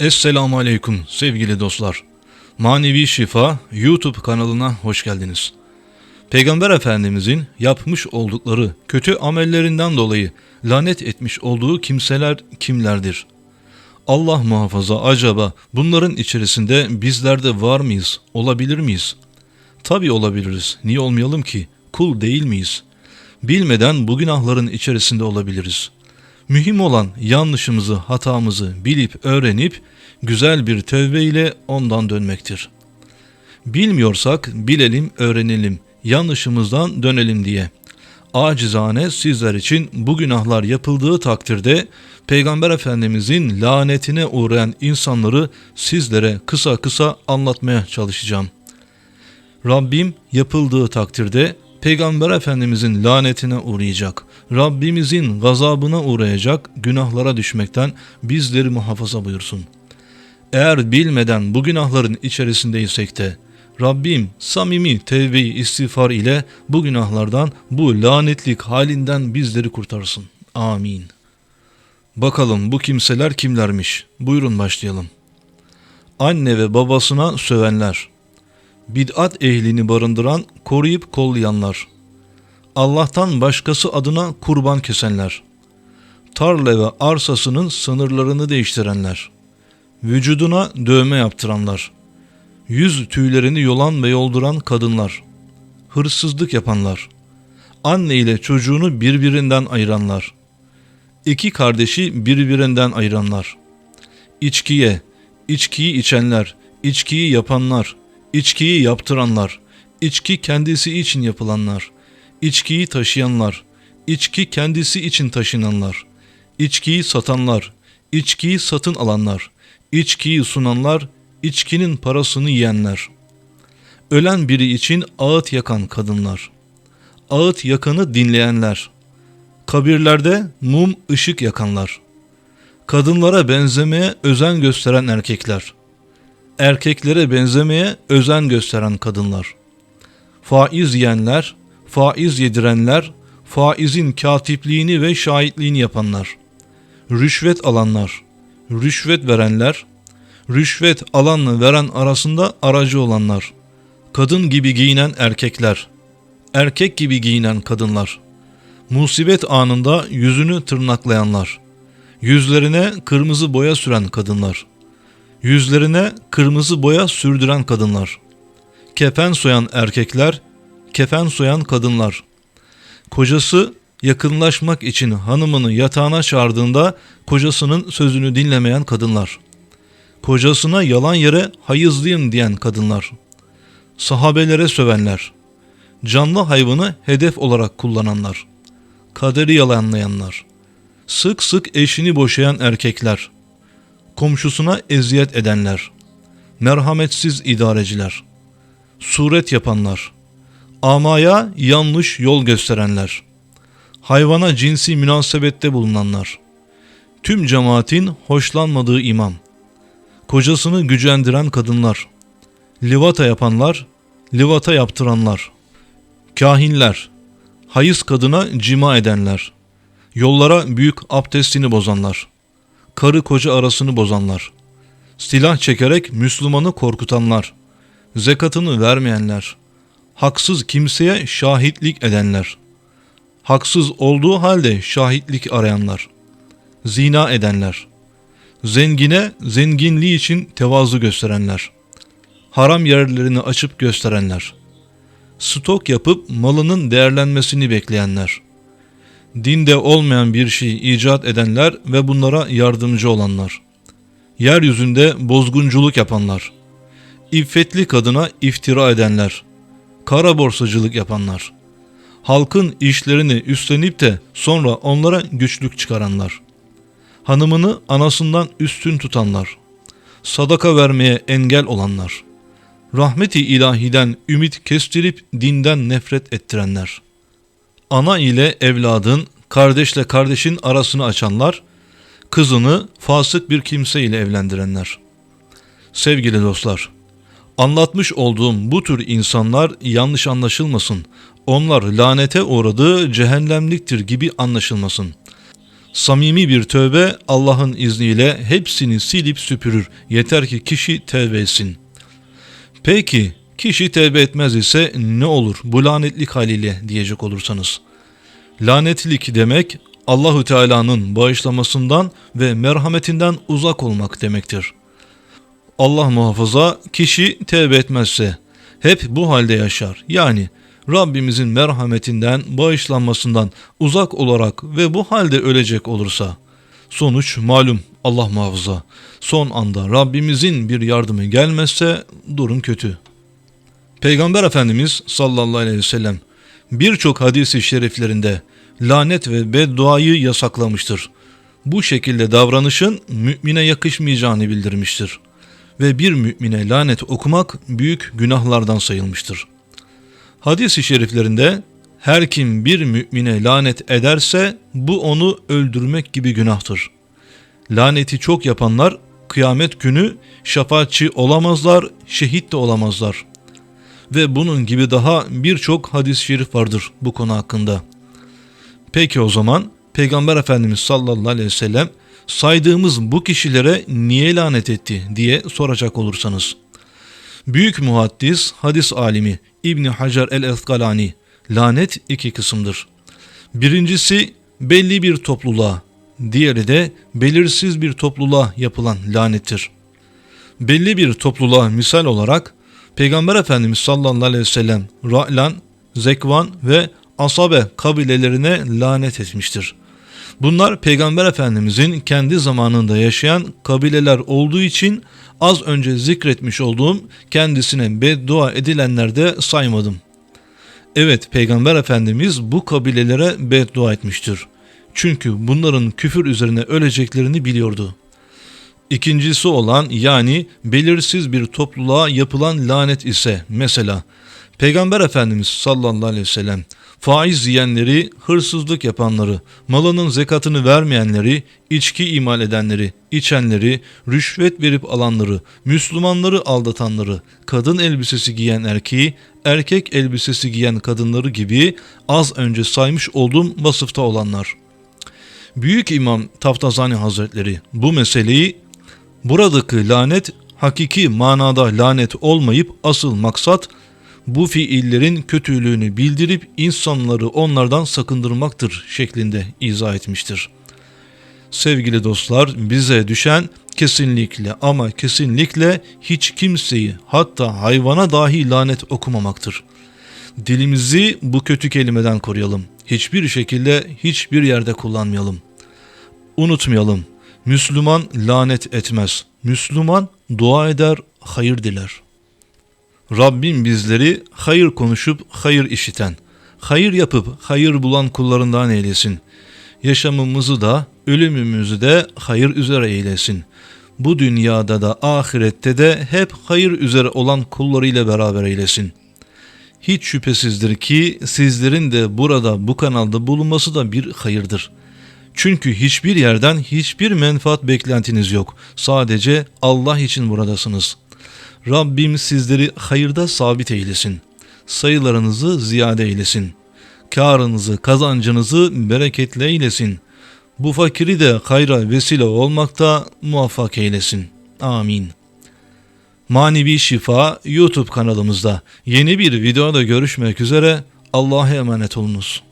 Esselamu Aleyküm sevgili dostlar. Manevi Şifa YouTube kanalına hoş geldiniz. Peygamber Efendimizin yapmış oldukları kötü amellerinden dolayı lanet etmiş olduğu kimseler kimlerdir? Allah muhafaza acaba bunların içerisinde bizler de var mıyız, olabilir miyiz? Tabi olabiliriz, niye olmayalım ki? Kul değil miyiz? Bilmeden bu günahların içerisinde olabiliriz. Mühim olan yanlışımızı, hatamızı bilip öğrenip güzel bir tövbe ile ondan dönmektir. Bilmiyorsak bilelim, öğrenelim, yanlışımızdan dönelim diye. Acizane sizler için bu günahlar yapıldığı takdirde Peygamber Efendimizin lanetine uğrayan insanları sizlere kısa kısa anlatmaya çalışacağım. Rabbim yapıldığı takdirde Peygamber Efendimizin lanetine uğrayacak, Rabbimizin gazabına uğrayacak günahlara düşmekten bizleri muhafaza buyursun. Eğer bilmeden bu günahların içerisindeysek de Rabbim samimi tevbe-i istiğfar ile bu günahlardan, bu lanetlik halinden bizleri kurtarsın. Amin. Bakalım bu kimseler kimlermiş? Buyurun başlayalım. Anne ve babasına sövenler, bid'at ehlini barındıran, koruyup kollayanlar, Allah'tan başkası adına kurban kesenler, tarla ve arsasının sınırlarını değiştirenler, vücuduna dövme yaptıranlar, yüz tüylerini yolan ve yolduran kadınlar, hırsızlık yapanlar, anne ile çocuğunu birbirinden ayıranlar, iki kardeşi birbirinden ayıranlar, içkiye, içkiyi içenler, içkiyi yapanlar, içkiyi yaptıranlar, içki kendisi için yapılanlar, içkiyi taşıyanlar, içki kendisi için taşınanlar, içkiyi satanlar, içkiyi satın alanlar, içkiyi sunanlar, içkinin parasını yiyenler. Ölen biri için ağıt yakan kadınlar. Ağıt yakanı dinleyenler. Kabirlerde mum ışık yakanlar. Kadınlara benzemeye özen gösteren erkekler. Erkeklere benzemeye özen gösteren kadınlar. Faiz yiyenler, faiz yedirenler, faizin katipliğini ve şahitliğini yapanlar. Rüşvet alanlar, rüşvet verenler, rüşvet alanla veren arasında aracı olanlar, kadın gibi giyinen erkekler, erkek gibi giyinen kadınlar, musibet anında yüzünü tırnaklayanlar, yüzlerine kırmızı boya süren kadınlar, yüzlerine kırmızı boya sürdüren kadınlar, kefen soyan erkekler, kefen soyan kadınlar, kocası yakınlaşmak için hanımını yatağına çağırdığında kocasının sözünü dinlemeyen kadınlar, kocasına yalan yere hayızlıyım diyen kadınlar, sahabelere sövenler, canlı hayvanı hedef olarak kullananlar, kaderi yalanlayanlar, sık sık eşini boşayan erkekler, komşusuna eziyet edenler, merhametsiz idareciler, suret yapanlar, amaya yanlış yol gösterenler, hayvana cinsi münasebette bulunanlar, tüm cemaatin hoşlanmadığı imam, kocasını gücendiren kadınlar, livata yapanlar, livata yaptıranlar, kahinler, hayız kadına cima edenler, yollara büyük abdestini bozanlar, karı koca arasını bozanlar, silah çekerek Müslümanı korkutanlar, zekatını vermeyenler, haksız kimseye şahitlik edenler, haksız olduğu halde şahitlik arayanlar, zina edenler, zengine zenginliği için tevazu gösterenler, haram yerlerini açıp gösterenler, stok yapıp malının değerlenmesini bekleyenler, dinde olmayan bir şey icat edenler ve bunlara yardımcı olanlar, yeryüzünde bozgunculuk yapanlar, iffetli kadına iftira edenler, kara borsacılık yapanlar, halkın işlerini üstlenip de sonra onlara güçlük çıkaranlar, hanımını anasından üstün tutanlar, sadaka vermeye engel olanlar, rahmeti ilahiden ümit kestirip dinden nefret ettirenler, ana ile evladın, kardeşle kardeşin arasını açanlar, kızını fasık bir kimse ile evlendirenler. Sevgili dostlar, anlatmış olduğum bu tür insanlar yanlış anlaşılmasın, onlar lanete uğradığı cehennemliktir gibi anlaşılmasın. Samimi bir tövbe Allah'ın izniyle hepsini silip süpürür. Yeter ki kişi tevbe etsin. Peki kişi tevbe etmez ise ne olur bu lanetlik haliyle diyecek olursanız. Lanetlik demek Allahü Teala'nın bağışlamasından ve merhametinden uzak olmak demektir. Allah muhafaza kişi tevbe etmezse hep bu halde yaşar. Yani Rabbimizin merhametinden, bağışlanmasından uzak olarak ve bu halde ölecek olursa sonuç malum Allah muhafaza. Son anda Rabbimizin bir yardımı gelmezse durum kötü. Peygamber Efendimiz sallallahu aleyhi ve sellem birçok hadisi şeriflerinde lanet ve bedduayı yasaklamıştır. Bu şekilde davranışın mümine yakışmayacağını bildirmiştir. Ve bir mümine lanet okumak büyük günahlardan sayılmıştır. Hadis-i şeriflerinde her kim bir mümine lanet ederse bu onu öldürmek gibi günahtır. Laneti çok yapanlar kıyamet günü şefaatçi olamazlar, şehit de olamazlar. Ve bunun gibi daha birçok hadis-i şerif vardır bu konu hakkında. Peki o zaman Peygamber Efendimiz sallallahu aleyhi ve sellem saydığımız bu kişilere niye lanet etti diye soracak olursanız. Büyük muhaddis, hadis alimi İbni Hacer el-Eskalani lanet iki kısımdır. Birincisi belli bir topluluğa, diğeri de belirsiz bir topluluğa yapılan lanettir. Belli bir topluluğa misal olarak Peygamber Efendimiz sallallahu aleyhi ve sellem Ra'lan, Zekvan ve Asabe kabilelerine lanet etmiştir. Bunlar Peygamber Efendimizin kendi zamanında yaşayan kabileler olduğu için az önce zikretmiş olduğum kendisine beddua edilenlerde saymadım. Evet Peygamber Efendimiz bu kabilelere beddua etmiştir. Çünkü bunların küfür üzerine öleceklerini biliyordu. İkincisi olan yani belirsiz bir topluluğa yapılan lanet ise mesela Peygamber Efendimiz sallallahu aleyhi ve sellem faiz yiyenleri, hırsızlık yapanları, malının zekatını vermeyenleri, içki imal edenleri, içenleri, rüşvet verip alanları, Müslümanları aldatanları, kadın elbisesi giyen erkeği, erkek elbisesi giyen kadınları gibi az önce saymış olduğum vasıfta olanlar. Büyük İmam Taftazani Hazretleri bu meseleyi buradaki lanet hakiki manada lanet olmayıp asıl maksat bu fiillerin kötülüğünü bildirip insanları onlardan sakındırmaktır şeklinde izah etmiştir. Sevgili dostlar bize düşen kesinlikle ama kesinlikle hiç kimseyi hatta hayvana dahi lanet okumamaktır. Dilimizi bu kötü kelimeden koruyalım. Hiçbir şekilde hiçbir yerde kullanmayalım. Unutmayalım. Müslüman lanet etmez. Müslüman dua eder, hayır diler. Rabbim bizleri hayır konuşup hayır işiten, hayır yapıp hayır bulan kullarından eylesin. Yaşamımızı da ölümümüzü de hayır üzere eylesin. Bu dünyada da ahirette de hep hayır üzere olan kullarıyla beraber eylesin. Hiç şüphesizdir ki sizlerin de burada bu kanalda bulunması da bir hayırdır. Çünkü hiçbir yerden hiçbir menfaat beklentiniz yok. Sadece Allah için buradasınız.'' Rabbim sizleri hayırda sabit eylesin. Sayılarınızı ziyade eylesin. Karınızı, kazancınızı bereketli eylesin. Bu fakiri de hayra vesile olmakta muvaffak eylesin. Amin. Manevi Şifa YouTube kanalımızda yeni bir videoda görüşmek üzere. Allah'a emanet olunuz.